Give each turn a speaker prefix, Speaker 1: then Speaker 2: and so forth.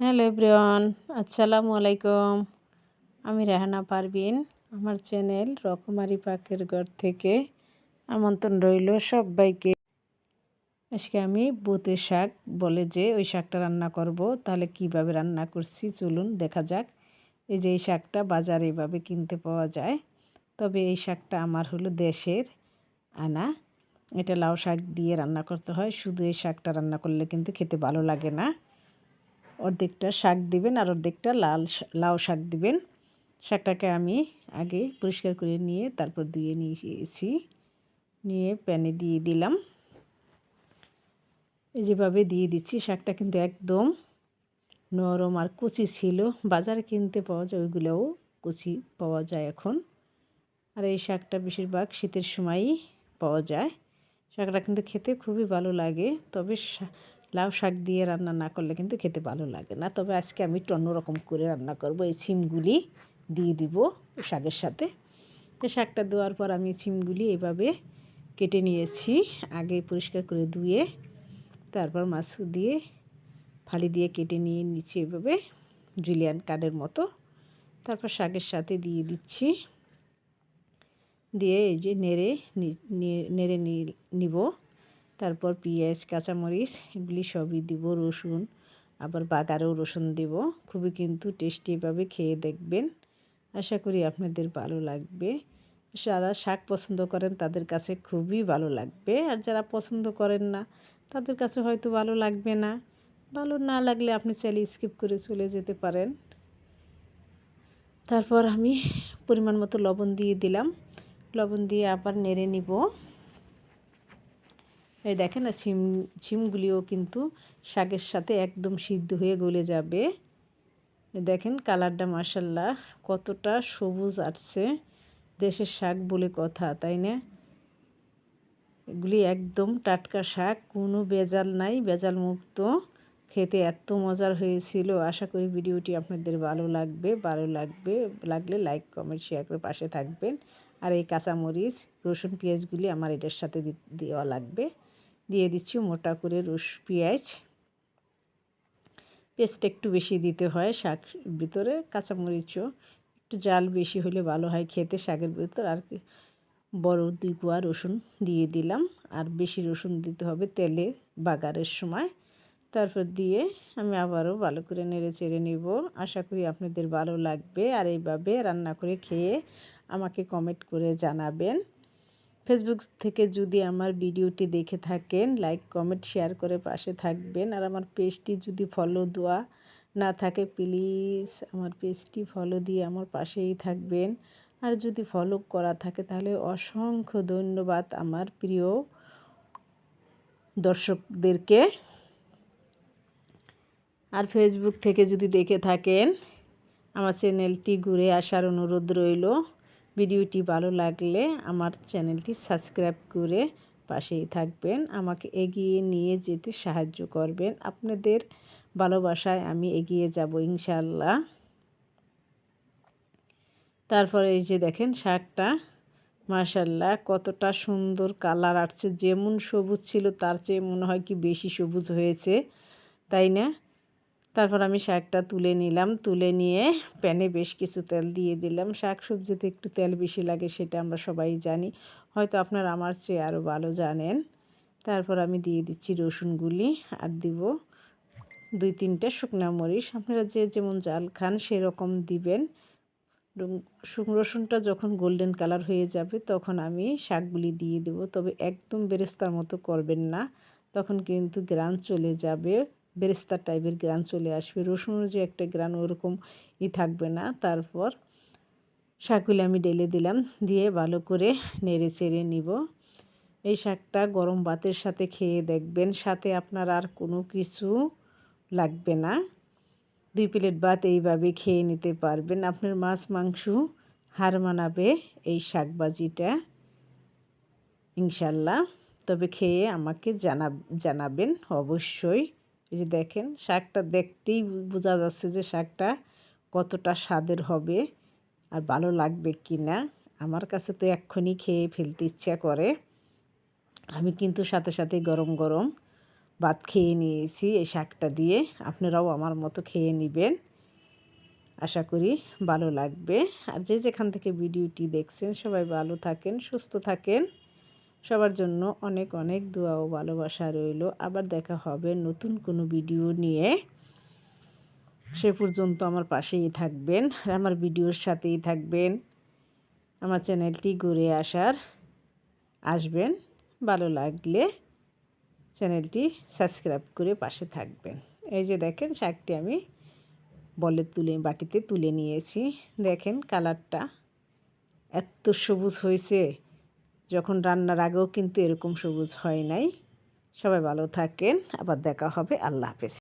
Speaker 1: Hello everyone, আসসালামু আলাইকুম। আমি রেহানা পারবিন আমার চ্যানেল রকমারি পাকের ঘর থেকে আমন্ত্রণ রইল সবাইকে। আজকে আমি বুতের শাক বলে যে ওই শাকটা রান্না করব, তাহলে কীভাবে রান্না করছি চলুন দেখা যাক। এই যে এই শাকটা বাজারে এভাবে কিনতে পাওয়া যায়, তবে এই শাকটা আমার হলো দেশের আনা। এটা লাউ শাক দিয়ে রান্না করতে হয়, শুধু এই শাকটা রান্না করলে কিন্তু খেতে ভালো লাগে না। অর্ধেকটা শাক দিবেন আর অর্ধেকটা লাল লাউ শাক দিবেন। শাকটাকে আমি আগে পরিষ্কার করে নিয়ে তারপর ধুয়ে নিয়েছি। নিয়ে প্যানে দিয়ে দিলাম। এই যেভাবে দিয়ে দিচ্ছি, শাকটা কিন্তু একদম নরম আর কুচি ছিল। বাজারে কিনতে পাওয়া যায়, ওইগুলোও কুচি পাওয়া যায় এখন। আর এই শাকটা বেশিরভাগ শীতের সময়ই পাওয়া যায়। শাকটা কিন্তু খেতে খুবই ভালো লাগে, তবে লাউ শাক দিয়ে রান্না না করলে কিন্তু খেতে ভালো লাগে না। তবে আজকে আমি একটু অন্যরকম করে রান্না করব। এই ছিমগুলি দিয়ে দিব শাকের সাথে। শাকটা দেওয়ার পর আমি ছিমগুলি এভাবে কেটে নিয়েছি। আগে পরিষ্কার করে ধুয়ে, তারপর মাছ দিয়ে ফালি দিয়ে কেটে নিয়ে নিচ্ছি এভাবে, জুলিয়ান কার্ডের মতো। তারপর শাকের সাথে দিয়ে দিচ্ছি। দিয়ে এই যে নেড়ে নেড়ে নিব। তারপর পেঁয়াজ, কাঁচামরিচ এগুলি সবই দিব, রসুন, আবার বাগারেও রসুন দেব। খুবই কিন্তু টেস্টিভাবে খেয়ে দেখবেন। আশা করি আপনাদের ভালো লাগবে। যারা শাক পছন্দ করেন তাদের কাছে খুবই ভালো লাগবে। আর যারা পছন্দ করেন না, তাদের কাছে হয়তো ভালো লাগবে না। ভালো না লাগলে আপনি চাইলে স্কিপ করে চলে যেতে পারেন। তারপর আমি পরিমাণ মতো লবণ দিয়ে দিলাম। লবণ দিয়ে আবার নেড়ে নিব। এই দেখেন না, ছিম, ছিমগুলিও কিন্তু শাকের সাথে একদম সিদ্ধ হয়ে গলে যাবে। দেখেন কালারটা মাসাল্লাহ কতটা সবুজ আসছে। দেশের শাক বলে কথা, তাই না? এগুলি একদম টাটকা শাক, কোনো বেজাল নাই বেজাল মুক্ত খেতে এত মজার হয়েছিল। আশা করি ভিডিওটি আপনাদের ভালো লাগবে ভালো লাগবে, লাগলে লাইক, কমেন্ট, শেয়ার করে পাশে থাকবেন। আর এই কাঁচামরিচ, রসুন, পেঁয়াজগুলি আমার এটার সাথে দেওয়া লাগবে। দিয়ে দিচ্ছি মোটা করে রস পেঁয়াজ। পেস্ট একটু বেশি দিতে হয় শাক ভিতরে, কাঁচামরিচও। একটু জাল বেশি হলে ভালো হয় খেতে শাকের ভিতর। আর বড় দুই কোয়া রসুন দিয়ে দিলাম। আর বেশি রসুন দিতে হবে তেলে বাগারের সময়। তারপর দিয়ে আমি আবারও ভালো করে নেড়ে চেড়ে নিব। আশা করি আপনাদের ভালো লাগবে। আর এইভাবে রান্না করে খেয়ে আমাকে কমেন্ট করে জানাবেন। ফেসবুক থেকে যদি আমার ভিডিওটি দেখে থাকেন লাইক কমেন্ট শেয়ার করে পাশে থাকবেন। আর আমার পেজটি যদি ফলো দেওয়া না থাকে প্লিজ আমার পেজটি ফলো দিয়ে আমার পাশেই থাকবেন। আর যদি ফলো করা থাকে, তাহলে অসংখ্য ধন্যবাদ আমার প্রিয় দর্শকদেরকে। আর ফেসবুক থেকে যদি দেখে থাকেন, আমার চ্যানেলটি ঘুরে আসার অনুরোধ রইল। ভিডিওটি ভালো লাগলে আমার চ্যানেলটি সাবস্ক্রাইব করে পাশেই থাকবেন। আমাকে এগিয়ে নিয়ে যেতে সাহায্য করবেন। আপনাদের ভালোবাসায় আমি এগিয়ে যাব ইনশাল্লাহ তারপরে এই যে দেখেন শাকটা মাশাল্লাহ কতটা সুন্দর কালার আসছে। যেমন সবুজ ছিল, তার চেয়ে মনে হয় কি বেশি সবুজ হয়েছে, তাই না? তারপর আমি শাকটা তুলে নিলাম। তুলে নিয়ে প্যানে বেশ কিছু তেল দিয়ে দিলাম। শাক সবজিতে একটু তেল বেশি লাগে সেটা আমরা সবাই জানি। হয়তো আপনারা আমার চেয়ে আরও ভালো জানেন। তারপর আমি দিয়ে দিচ্ছি রসুনগুলি আর দিব দুই তিনটা শুকনা মরিচ। আপনারা যে যেমন জাল খান সেরকম দিবেন। রসুনটা যখন গোল্ডেন কালার হয়ে যাবে তখন আমি শাকগুলি দিয়ে দেব। তবে একদম বেরেস্তার মতো করবেন না। তখন কিন্তু গ্রান চলে যাবে। বেরেস্তা টাইপের গ্রান চলে আসবে। রসুনের যে একটা গ্রান ওরকম ই থাকবে না। তারপর শাকগুলি আমি ডেলে দিলাম, দিয়ে ভালো করে নেড়ে চেড়ে নিব। এই শাকটা গরম ভাতের সাথে খেয়ে দেখবেন, সাথে আপনার আর কোনো কিছু লাগবে না। দুই প্লেট ভাত এইভাবে খেয়ে নিতে পারবেন। আপনার মাছ, মাংস হার মানাবে এই শাকবাজিটা, ইনশাল্লাহ। তবে খেয়ে আমাকে জানা, জানাবেন অবশ্যই। এই যে দেখেন, শাকটা দেখতেই বোঝা যাচ্ছে যে শাকটা কতটা স্বাদের হবে আর ভালো লাগবে কি না আমার কাছে তো এক্ষুনি খেয়ে ফেলতে ইচ্ছা করে। আমি কিন্তু সাথে সাথে গরম গরম ভাত খেয়ে নিয়েছি এই শাকটা দিয়ে। আপনারাও আমার মতো খেয়ে নেবেন। আশা করি ভালো লাগবে। আর যে যেখান থেকে ভিডিওটি দেখছেন, সবাই ভালো থাকেন, সুস্থ থাকেন। সবার জন্য অনেক অনেক দোয়া ও ভালোবাসা রইল। আবার দেখা হবে নতুন কোনো ভিডিও নিয়ে। সে পর্যন্ত আমার পাশেই থাকবেন আর আমার ভিডিওর সাথেই থাকবেন। আমার চ্যানেলটি ঘুরে আসার, আসবেন। ভালো লাগলে চ্যানেলটি সাবস্ক্রাইব করে পাশে থাকবেন। এই যে দেখেন শাকটি আমি বলে তুলে, বাটিতে তুলে নিয়েছি। দেখেন কালারটা এত সবুজ হয়েছে। যখন রান্নার আগেও কিন্তু এরকম সবুজ হয় নাই। সবাই ভালো থাকেন। আবার দেখা হবে। আল্লাহ হাফেজ।